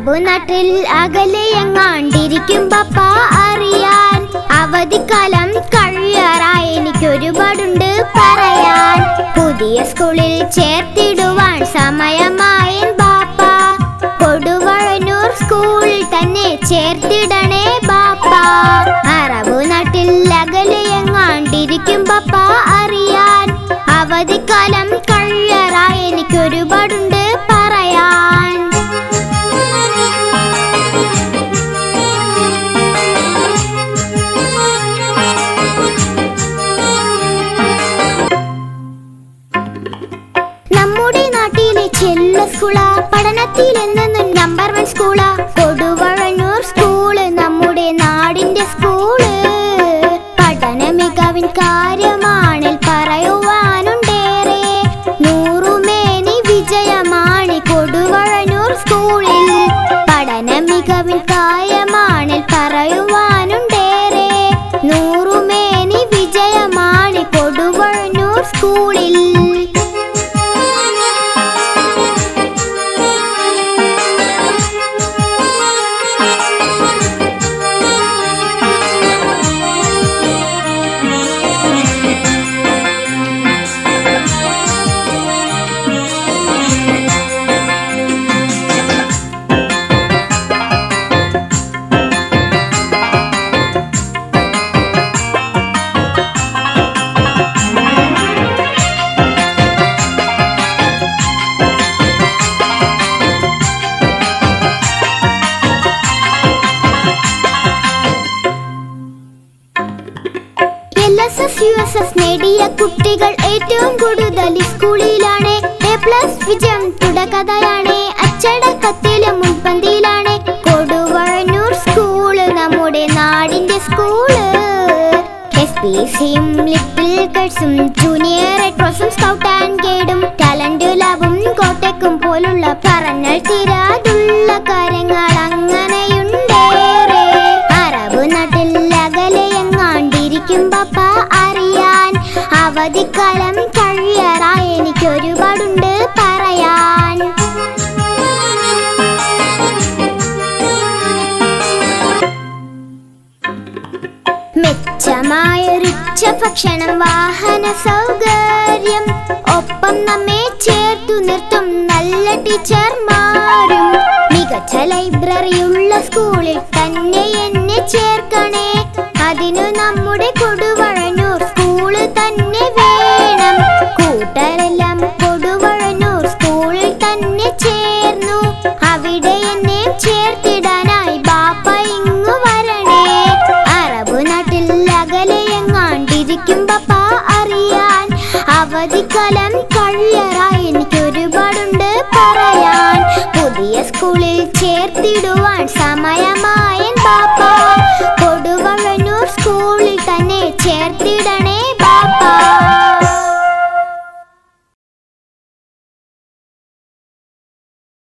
Arab നാട്ടിൽ അകലെ എങ്ങാണ്ടിരിക്കും പപ്പ അറിയാൻ. അവധിക്കാലം കഴിയാറായി എനിക്കൊരുപാടുണ്ട് പറയാൻ. പുതിയ സ്കൂളിൽ ചേർത്തിടുവാൻ സമയമായ ബാപ്പ. കൊടുവഴനൂർ സ്കൂളിൽ തന്നെ ചേർത്തിടണേ ബാപ്പ. അറബു നാട്ടിൽ അകലെ എങ്ങാണ്ടിരിക്കും പപ്പ അറിയാൻ. അവധിക്കാലം കഴിയാറായി എനിക്കൊരുപാടുണ്ട് ചെല്ല സ്കൂളാ? പഠനത്തിൽ എന്നും നമ്പർ വൺ സ്കൂളാ? കൊടുവഴഞ്ഞൂർ സ്കൂൾ നമ്മുടെ നാടിന്റെ സ്കൂൾ. പഠന മികവിൻ കാര്യമാണിൽ പറയുവാനുണ്ടേറെ. നൂറുമേനി വിജയമാണ് കൊടുവഴഞ്ഞൂർ സ്കൂളിൽ. പഠന മികവിൻ കാര്യമാണിൽ പറയുവാനുണ്ടേറെ. നൂറുമേനി വിജയമാണ് കൊടുവഴഞ്ഞൂർ സ്കൂളിൽ. S S U S S നേടിയ കുട്ടികൾ ഏറ്റവും കൂടുതൽ സ്കൂളിലാണ്. എ പ്ലസ് വിജയം തുടക്കഥയാണ് അച്ചടക്കത്തിലും മുൻപന്തിയിലാണ്. കൊടുവഴന്നൂർ സ്കൂൾ നമ്മുടെ നാടിന്റെ സ്കൂൾ എസ് പി ലിറ്റിൽ കട്സും ജൂനിയർ അവധിക്കാലം കഴിയാറാ എനിക്കൊരുപാടുണ്ട് പറയാൻ. മെച്ചമായ ഭക്ഷണം വാഹന സൗകര്യം ഒപ്പം നമ്മെ ചേർത്തു നിർത്തും നല്ല ടീച്ചർമാരും. മികച്ച ലൈബ്രറിയുള്ള സ്കൂളിൽ തന്നെ എന്നെ ചേർക്കണേ. അതിനു നമ്മുടെ അവധിക്കാലം കഴിയറ എനിക്ക് ഒരുപാടുണ്ട് പറയാൻ. പുതിയ സ്കൂളിൽ ചേർത്തിടുവാൻ സമയമായ പാപ്പ കൊടുവഴനൂർ സ്കൂളിൽ തന്നെ ചേർത്തിടണേ